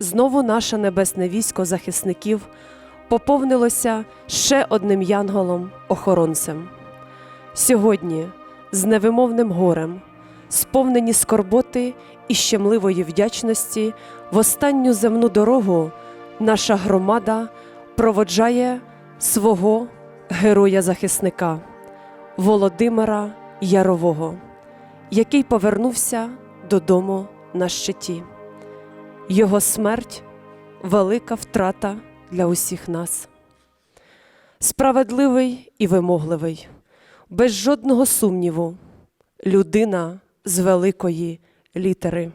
знову наше небесне військо захисників поповнилося ще одним янголом-охоронцем. Сьогодні з невимовним горем, сповнені скорботи і щемливої вдячності, в останню земну дорогу наша громада проводжає свого героя-захисника Володимира Ярового, який повернувся додому на щиті. Його смерть велика втрата для усіх нас. Справедливий і вимогливий, без жодного сумніву, людина з великої літери,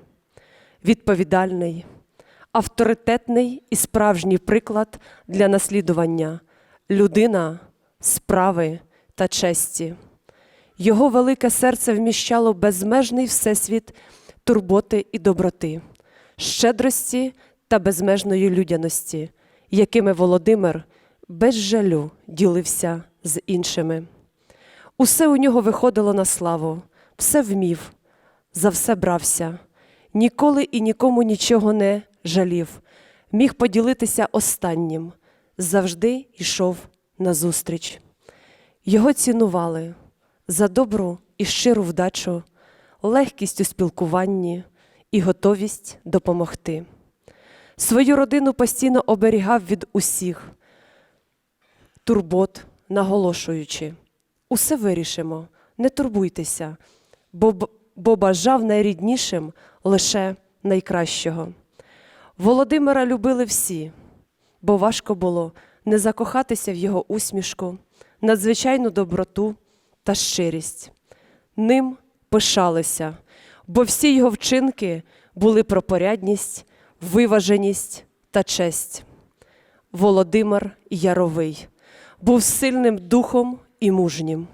відповідальний, авторитетний і справжній приклад для наслідування, людина справи та честі. Його велике серце вміщало безмежний всесвіт турботи і доброти, щедрості та безмежної людяності, якими Володимир без жалю ділився з іншими. Усе у нього виходило на славу, все вмів, за все брався, ніколи і нікому нічого не жалів, міг поділитися останнім, завжди йшов назустріч. Його цінували за добру і щиру вдачу, легкість у спілкуванні і готовість допомогти. Свою родину постійно оберігав від усіх турбот, наголошуючи, усе вирішимо, не турбуйтеся, бо, бо бажав найріднішим лише найкращого. Володимира любили всі, бо важко було не закохатися в його усмішку, надзвичайну доброту та щирість. Ним пишалися, бо всі його вчинки були про порядність, виваженість та честь. Володимир Яровий був сильним духом і мужнім.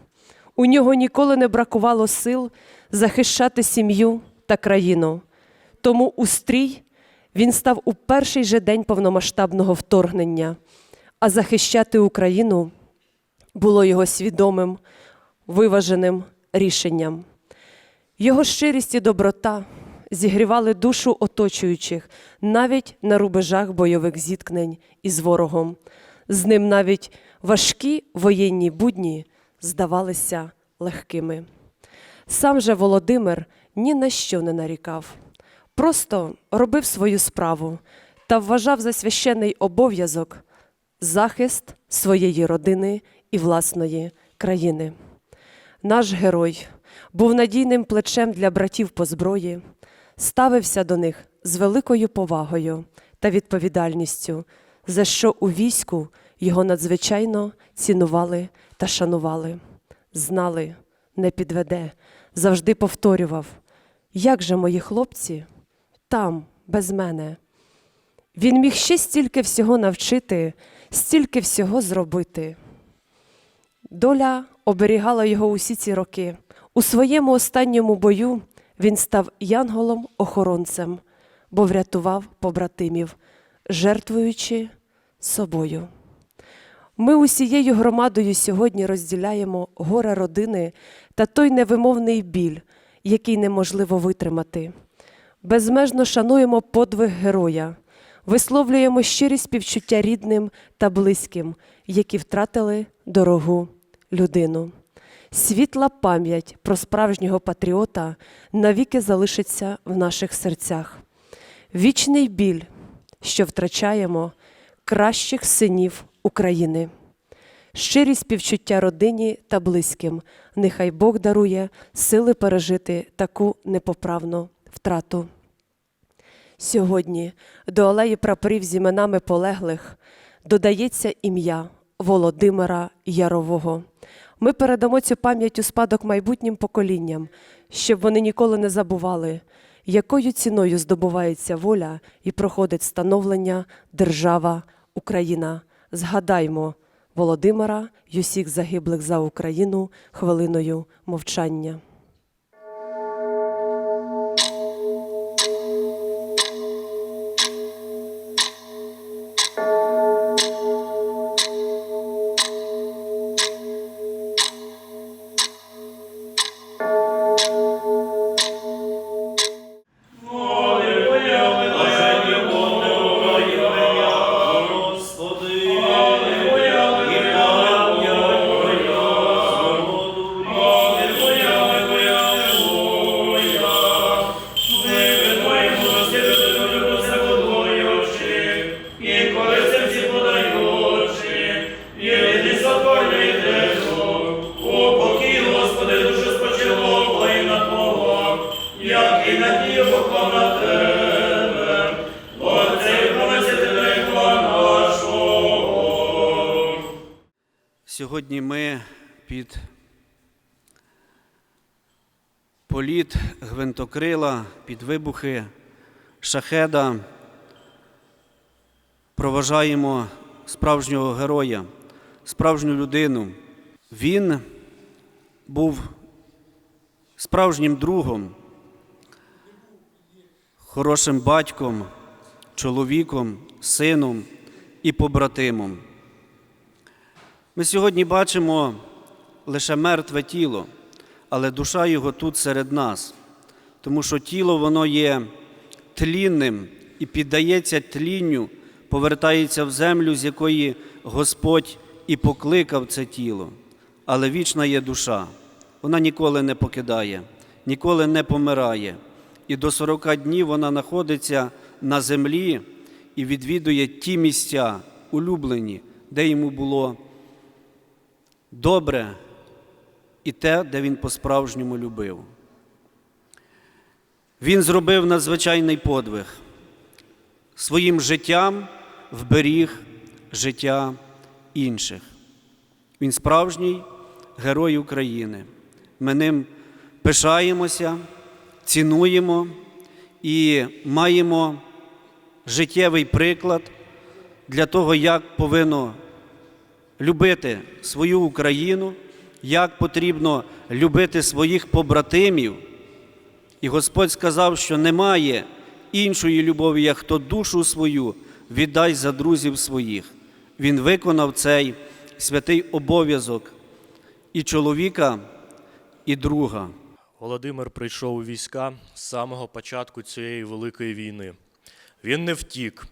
У нього ніколи не бракувало сил захищати сім'ю та країну. Тому у стрій він став у перший же день повномасштабного вторгнення, а захищати Україну було його свідомим, виваженим рішенням. Його щирість і доброта зігрівали душу оточуючих навіть на рубежах бойових зіткнень із ворогом. З ним навіть важкі воєнні будні здавалися легкими. Сам же Володимир ні на що не нарікав, просто робив свою справу та вважав за священний обов'язок захист своєї родини і власної країни. Наш герой був надійним плечем для братів по зброї, ставився до них з великою повагою та відповідальністю, за що у війську його надзвичайно цінували та шанували. Знали, не підведе, завжди повторював, як же мої хлопці там, без мене. Він міг ще стільки всього навчити, стільки всього зробити. Доля оберігала його усі ці роки. У своєму останньому бою він став янголом-охоронцем, бо врятував побратимів, жертвуючи собою. Ми усією громадою сьогодні розділяємо горе родини та той невимовний біль, який неможливо витримати. Безмежно шануємо подвиг героя, висловлюємо щирі співчуття рідним та близьким, які втратили дорогу людину. Світла пам'ять про справжнього патріота навіки залишиться в наших серцях. Вічний біль, що втрачаємо кращих синів України. Щирі співчуття родині та близьким. Нехай Бог дарує сили пережити таку непоправну втрату. Сьогодні до алеї прапорів з іменами полеглих додається ім'я Володимира Ярового. Ми передамо цю пам'ять у спадок майбутнім поколінням, щоб вони ніколи не забували, якою ціною здобувається воля і проходить становлення держава Україна. Згадаймо Володимира й усіх загиблих за Україну хвилиною мовчання. Сьогодні ми під політ гвинтокрила, під вибухи шахеда проважаємо справжнього героя, справжню людину. Він був справжнім другом, хорошим батьком, чоловіком, сином і побратимом. Ми сьогодні бачимо лише мертве тіло, але душа його тут серед нас, тому що тіло воно є тлінним і піддається тлінню, повертається в землю, з якої Господь і покликав це тіло. Але вічна є душа, вона ніколи не покидає, ніколи не помирає. І до 40 днів вона знаходиться на землі і відвідує ті місця, улюблені, де йому було добре і те, де він по-справжньому любив. Він зробив надзвичайний подвиг. Своїм життям вберіг життя інших. Він справжній герой України. Ми ним пишаємося, цінуємо і маємо життєвий приклад для того, як повинно любити свою Україну, як потрібно любити своїх побратимів. І Господь сказав, що немає іншої любові, як хто душу свою віддай за друзів своїх. Він виконав цей святий обов'язок і чоловіка, і друга. Володимир прийшов у війська з самого початку цієї великої війни. Він не втік,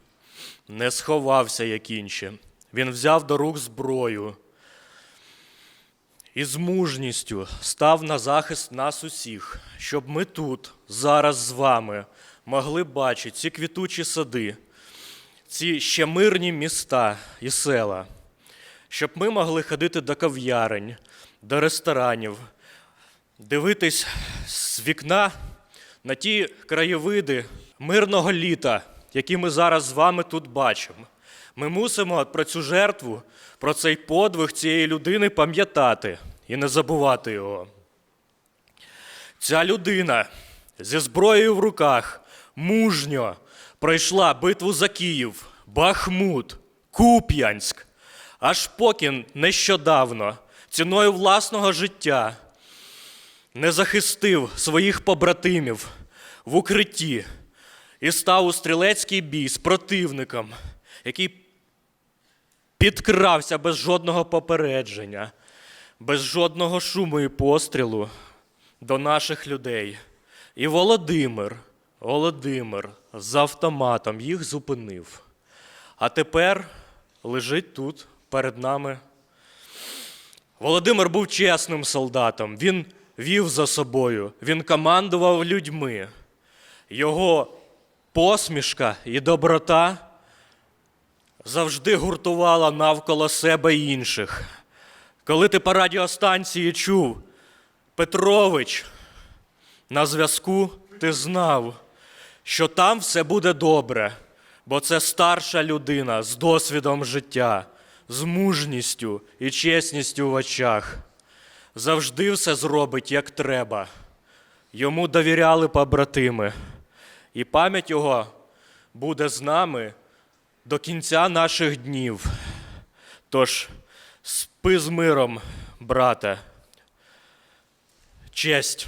не сховався, як інші. Він взяв до рук зброю і з мужністю став на захист нас усіх, щоб ми тут, зараз з вами, могли бачити ці квітучі сади, ці ще мирні міста і села, щоб ми могли ходити до кав'ярень, до ресторанів, дивитись з вікна на ті краєвиди мирного літа, які ми зараз з вами тут бачимо. Ми мусимо про цю жертву, про цей подвиг цієї людини пам'ятати і не забувати його. Ця людина зі зброєю в руках мужньо пройшла битву за Київ, Бахмут, Куп'янськ, аж поки нещодавно ціною власного життя не захистив своїх побратимів в укритті і став у стрілецький бій з противником, який підкрався без жодного попередження, без жодного шуму і пострілу до наших людей. І Володимир, Володимир з автоматом їх зупинив. А тепер лежить тут перед нами Володимир був чесним солдатом. Він вів за собою, він командував людьми. Його посмішка і доброта завжди гуртувала навколо себе інших. Коли ти по радіостанції чув Петрович на зв'язку, ти знав, що там все буде добре, бо це старша людина з досвідом життя, з мужністю і чесністю в очах. Завжди все зробить як треба. Йому довіряли побратими, і пам'ять його буде з нами до кінця наших днів. Тож спи з миром, брате. Честь.